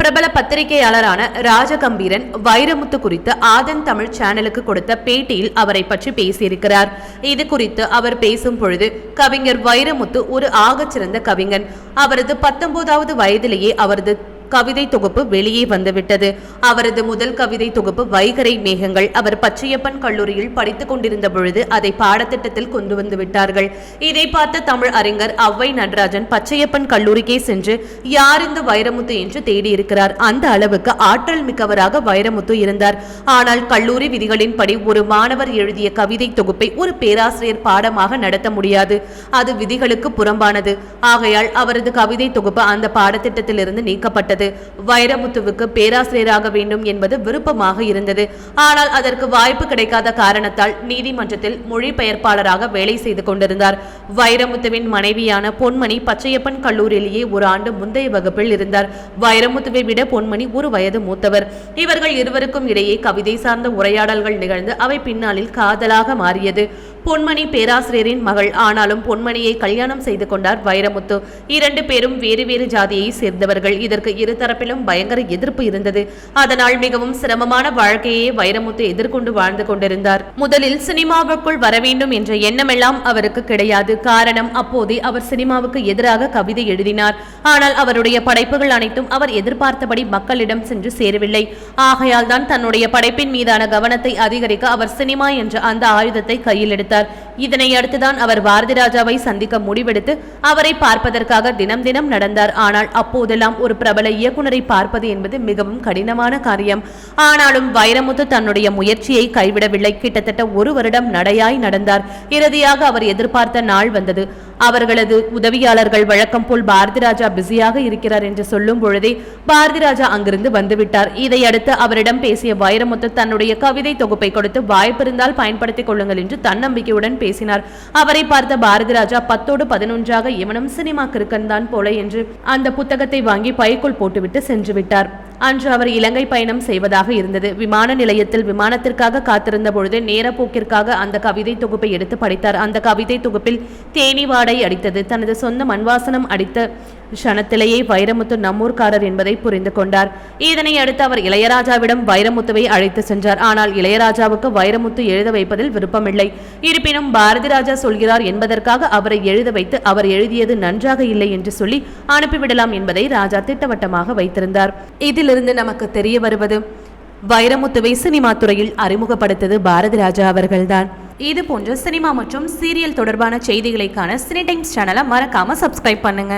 பிரபல பத்திரிகையாளரான ராஜகம்பீரன் வைரமுத்து குறித்து ஆதன் தமிழ் சேனலுக்கு கொடுத்த பேட்டியில் அவரை பற்றி பேசியிருக்கிறார். இது குறித்து அவர் பேசும் பொழுது கவிஞர் வைரமுத்து ஒரு ஆகச்சிறந்த கவிஞன். அவரது பத்தொன்பதாவது வயதிலேயே அவரது கவிதை தொகுப்பு வெளியே வந்துவிட்டது. அவரது முதல் கவிதை தொகுப்பு வைகரை மேகங்கள். அவர் பச்சையப்பன் கல்லூரியில் படித்துக் கொண்டிருந்த பொழுது அதை பாடத்திட்டத்தில் கொண்டு வந்து விட்டார்கள். இதை பார்த்த தமிழ் அறிஞர் அவ்வை நடராஜன் பச்சையப்பன் கல்லூரிக்கே சென்று யார் இந்த வைரமுத்து? என்று தேடியிருக்கிறார். அந்த அளவுக்கு ஆற்றல் மிக்கவராக வைரமுத்து இருந்தார். ஆனால் கல்லூரி விதிகளின்படி ஒரு மாணவர் எழுதிய கவிதை தொகுப்பை ஒரு பேராசிரியர் பாடமாக நடத்த முடியாது. அது விதிகளுக்கு புறம்பானது. ஆகையால் அவரது கவிதை தொகுப்பு அந்த பாடத்திட்டத்திலிருந்து நீக்கப்பட்டது. வைரமுத்துவுக்கு பேராசிரியராக வேண்டும் என்பது விருப்பமாக இருந்தது. ஆனால் அதற்கு வாய்ப்பு கிடைக்காத காரணத்தால் நீதிமன்றத்தில் மொழிபெயர்ப்பாளராக வேலை செய்து கொண்டிருந்தார். வைரமுத்துவின் மனைவியான பொன்மணி பச்சையப்பன் கல்லூரியிலேயே ஒரு ஆண்டு முந்தைய வகுப்பில் இருந்தார். வைரமுத்துவை விட பொன்மணி ஒரு வயது மூத்தவர். இவர்கள் இருவருக்கும் இடையே கவிதை சார்ந்த உரையாடல்கள் நிகழ்ந்து அவை பின்னாளில் காதலாக மாறியது. பொன்மணி பேராசிரியரின் மகள். ஆனாலும் பொன்மணியை கல்யாணம் செய்து கொண்டார் வைரமுத்து. இரண்டு பேரும் வேறு வேறு ஜாதியை சேர்ந்தவர்கள். இதற்கு இருதரப்பிலும் பயங்கர எதிர்ப்பு இருந்தது. அதனால் மிகவும் சிரமமான வாழ்க்கையை வைரமுத்து எதிர்கொண்டு வாழ்ந்து கொண்டிருந்தார். முதலில் சினிமாவுக்குள் வர வேண்டும் என்ற எண்ணமெல்லாம் அவருக்கு கிடையாது. காரணம் அப்போதே அவர் சினிமாவுக்கு எதிராக கவிதை எழுதினார். ஆனால் அவருடைய படைப்புகள் அனைத்தும் அவர் எதிர்பார்த்தபடி மக்களிடம் சென்று சேரவில்லை. ஆகையால் தான் தன்னுடைய படைப்பின் மீதான கவனத்தை அதிகரிக்க அவர் சினிமா என்ற அந்த ஆயுதத்தை கையில் எடுத்தார். இதனை அடுத்துதான் அவர் பாரதிராஜாவை சந்திக்க முடிவெடுத்து அவரை பார்ப்பதற்காக தினம் தினம் நடந்தார். ஆனால் அப்போதெல்லாம் ஒரு பிரபல இயக்குனரை பார்ப்பது என்பது மிகவும் கடினமான காரியம். ஆனாலும் வைரமுத்து தன்னுடைய முயற்சியை கைவிடவில்லை. கிட்டத்தட்ட ஒரு வருடம் நடையாய் நடந்தார். இறுதியாக அவர் எதிர்பார்த்த நாள் வந்தது. அவர்களது உதவியாளர்கள் வழக்கம் போல் பாரதி ராஜா பிஸியாக இருக்கிறார் என்று சொல்லும் பொழுதே பாரதி ராஜா அங்கிருந்து வந்துவிட்டார். இதையடுத்து அவரிடம் பேசிய வைரமுத்து தன்னுடைய கவிதை தொகுப்பை கொடுத்து வாய்ப்பிருந்தால் பயன்படுத்திக் கொள்ளுங்கள் என்று தன்னம்பிக்கையுடன் பேசினார். அவரை பார்த்த பாரதி ராஜா பத்தோடு பதினொன்றாக இவனும் சினிமா கிருக்கன் தான் போல என்று அந்த புத்தகத்தை வாங்கி பைக்குள் போட்டுவிட்டு சென்று விட்டார். அன்று அவர் இலங்கை பயணம் செய்வதாக இருந்தது. விமான நிலையத்தில் விமானத்திற்காக காத்திருந்த பொழுது நேரப்போக்கிற்காக அந்த கவிதை தொகுப்பை எடுத்து படித்தார். அந்த கவிதை தொகுப்பில் தேனி வாடை அடித்தது. தனது சொந்த மண்வாசனம் அடித்த க்ஷணத்திலேயே வைரமுத்து நம்மூர்காரர் என்பதை புரிந்து கொண்டார். இதனை அடுத்து அவர் இளையராஜாவிடம் வைரமுத்துவை அழைத்து சென்றார். ஆனால் இளையராஜாவுக்கு வைரமுத்து எழுத வைப்பதில் விருப்பமில்லை. இருப்பினும் பாரதி ராஜா சொல்கிறார் என்பதற்காக அவரை எழுத வைத்து அவர் எழுதியது நன்றாக இல்லை என்று சொல்லி அனுப்பிவிடலாம் என்பதை ராஜா திட்டவட்டமாக வைத்திருந்தார். இதிலிருந்து நமக்கு தெரிய வருவது வைரமுத்துவை சினிமா துறையில் அறிமுகப்படுத்தது பாரதி ராஜா அவர்கள்தான். இது போன்ற சினிமா மற்றும் சீரியல் தொடர்பான செய்திகளைக்கான சினி டைம்ஸ் சேனலை மறக்காம சப்ஸ்கிரைப் பண்ணுங்க.